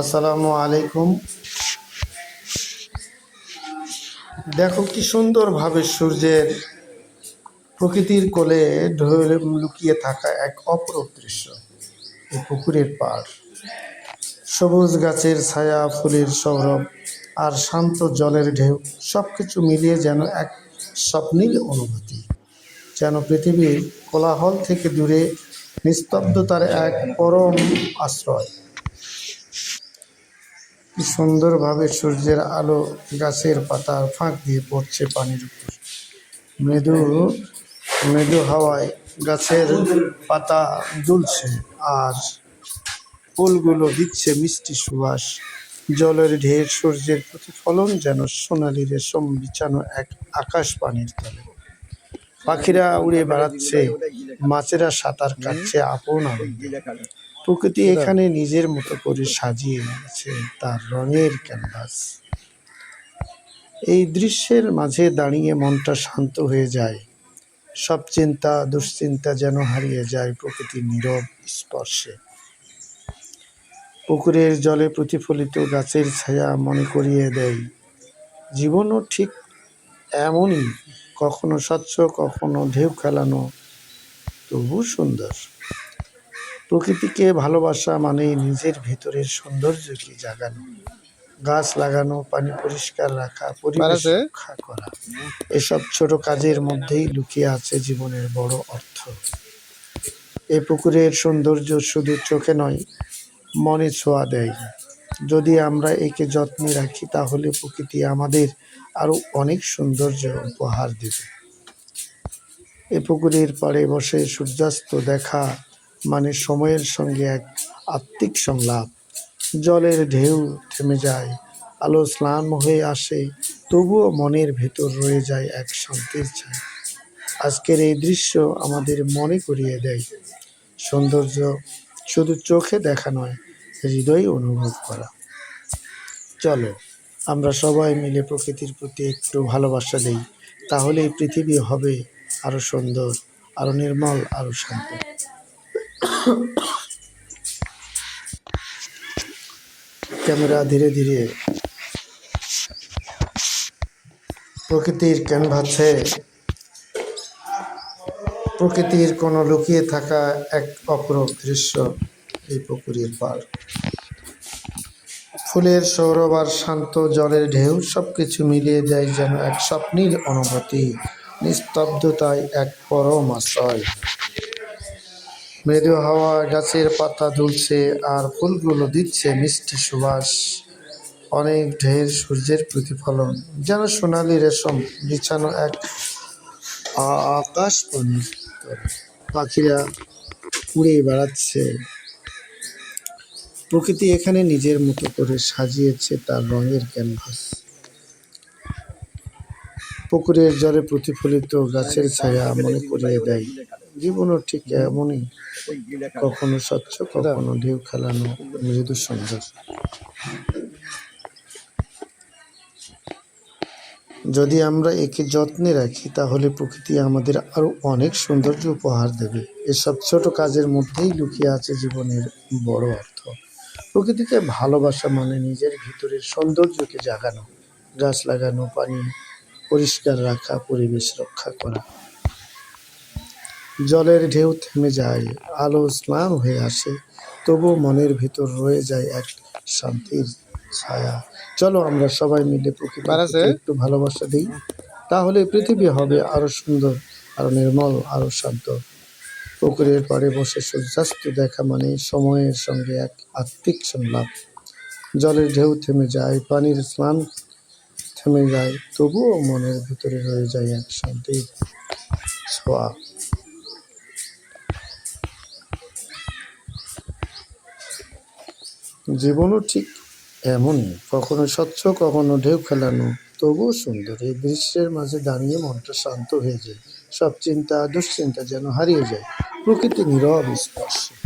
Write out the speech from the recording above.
আসসালামু আলাইকুম। দেখো কি সুন্দরভাবে সূর্যের প্রকৃতির কোলে ঢলে লুকিয়ে থাকা এক অপরূপ দৃশ্য, এই পুকুরের পাড়। সবুজ গাছের ছায়া, ফুলের সৌরভ আর শান্ত জলের ঢেউ সব কিছু মিলিয়ে যেন এক স্বপ্নীল অনুভূতি, যেন পৃথিবীর কোলাহল থেকে দূরে, নিস্তব্ধতার এক পরম আশ্রয়। সুন্দরভাবে সূর্যের আলো গাছের পাতার ফাঁক দিয়ে পড়ছে পানির উপর। মৃদু মৃদু হাওয়ায় গাছের পাতা দুলছে আর ফুলগুলো দিচ্ছে মিষ্টি সুবাস। জলের ঢের সূর্যের প্রতিফলন যেন সোনালি রেশম বিছানো এক আকাশ পানির তলে। পাখিরা উড়ে বেড়াচ্ছে, মাছেরা সাঁতার কাটছে আপন আনন্দে প্রকৃতি এখানে নিজের মতো করে সাজিয়ে নিয়েছে তার রঙের ক্যানভাস এই দৃশ্যের মাঝে দাঁড়িয়ে মনটা শান্ত হয়ে যায়। সব চিন্তা দুশ্চিন্তা যেন হারিয়ে যায় প্রকৃতির নীরব স্পর্শে। পুকুরের জলে প্রতিফলিত গাছের ছায়া মনে করিয়ে দেয় জীবনও ঠিক এমনই কখনো স্বচ্ছ কখনো ঢেউ খেলানো তবু সুন্দর। প্রকৃতিকে ভালোবাসা মানে নিজের ভেতরের সৌন্দর্যকে জাগানো। গাছ লাগানো পানি পরিষ্কার রাখা পরিবেশ রক্ষা করা। এসব ছোট কাজের মধ্যেই লুকিয়ে আছে জীবনের বড় অর্থ। এ পুকুরের সৌন্দর্য শুধু চোখে নয় মনে ছোঁয়া দেয়। যদি আমরা একে যত্নে রাখি তাহলে প্রকৃতি আমাদের আরও অনেক সৌন্দর্য উপহার দেবে। এ পুকুরের পাড়ে বসে সূর্যাস্ত দেখা মানে সময়ের সঙ্গে এক আত্মিক সংলাপ। জলের ঢেউ থেমে যায়, আলো স্নান হয়ে আসে, তবুও মনের ভেতর রয়ে যায় এক শান্তির ছায়া। আজকের এই দৃশ্য আমাদের মনে করিয়ে দেয়। সৌন্দর্য শুধু চোখে দেখা নয়, হৃদয়ে অনুভব করা। চলো, আমরা সবাই মিলে প্রকৃতির প্রতি একটু ভালোবাসা দিই তাহলে পৃথিবী হবে আরও সুন্দর আরও নির্মল আরও শান্ত। ক্যামেরা ধীরে ধীরে প্রকৃতির ক্যানভাসে প্রকৃতির কোনো লুকিয়ে থাকা এক অপরূপ দৃশ্য এই পুকুরের পাড় ফুলের সৌরভ আর শান্ত জলের ঢেউ সব কিছু মিলিয়ে যায় যেন এক স্বপ্নীল অনুভূতি, নিস্তব্ধতায় এক পরম আশ্রয়। মৃদু হাওয়া, গাছের পাতা দুলছে আর ফুলগুলো দিচ্ছে মিষ্টি সুবাস। অনেক ঢের সূর্যের প্রতিফলন। যেন সোনালি রেশম বিছানো এক আকাশ পাখিরা উড়ে বেড়াচ্ছে। প্রকৃতি এখানে নিজের মতো করে সাজিয়েছে তার রঙের ক্যানভাস। পুকুরের জলে প্রতিফলিত গাছের ছায়া মনে করিয়ে দেয়। জীবনও ঠিক এমনই। কখনো স্বচ্ছ কখনো ঢেউ খেলানো মৃদু সুন্দর যদি আমরা একে যত্নে রাখি তাহলে প্রকৃতি আমাদের আরও অনেক সৌন্দর্য উপহার দেবে। এসব ছোট কাজের মধ্যেই লুকিয়ে আছে জীবনের বড় অর্থ। প্রকৃতিকে ভালোবাসা মানে নিজের ভিতরের সৌন্দর্যকে জাগানো গাছ লাগানো পানি পরিষ্কার রাখা পরিবেশ রক্ষা করা। জলের ঢেউ থেমে যায় আলো স্নান হয়ে আসে তবু মনের ভিতর রয়ে যায় এক শান্তির ছায়া। চলো আমরা সবাই মিলে প্রকৃতির বাড়াছে? একটু ভালোবাসা দিই তাহলে পৃথিবী হবে আরও সুন্দর আরও নির্মল আরও শান্ত। পুকুরের পাড়ে বসে সূর্যাস্ত দেখা মানে সময়ের সঙ্গে এক আত্মিক সংলাপ। জলের ঢেউ থেমে যায় পানির স্নান থেমে যায় তবুও মনের ভিতরে রয়ে যায় এক শান্তির ছোঁয়া। জীবনও ঠিক এমনই, কখনো স্বচ্ছ, কখনো ঢেউ খেলানো তবুও সুন্দর, এই দৃশ্যের মাঝে দাঁড়িয়ে মনটা শান্ত হয়ে যায়। সব চিন্তা, দুশ্চিন্তা যেন হারিয়ে যায়। প্রকৃতি নীরব, স্পর্শে।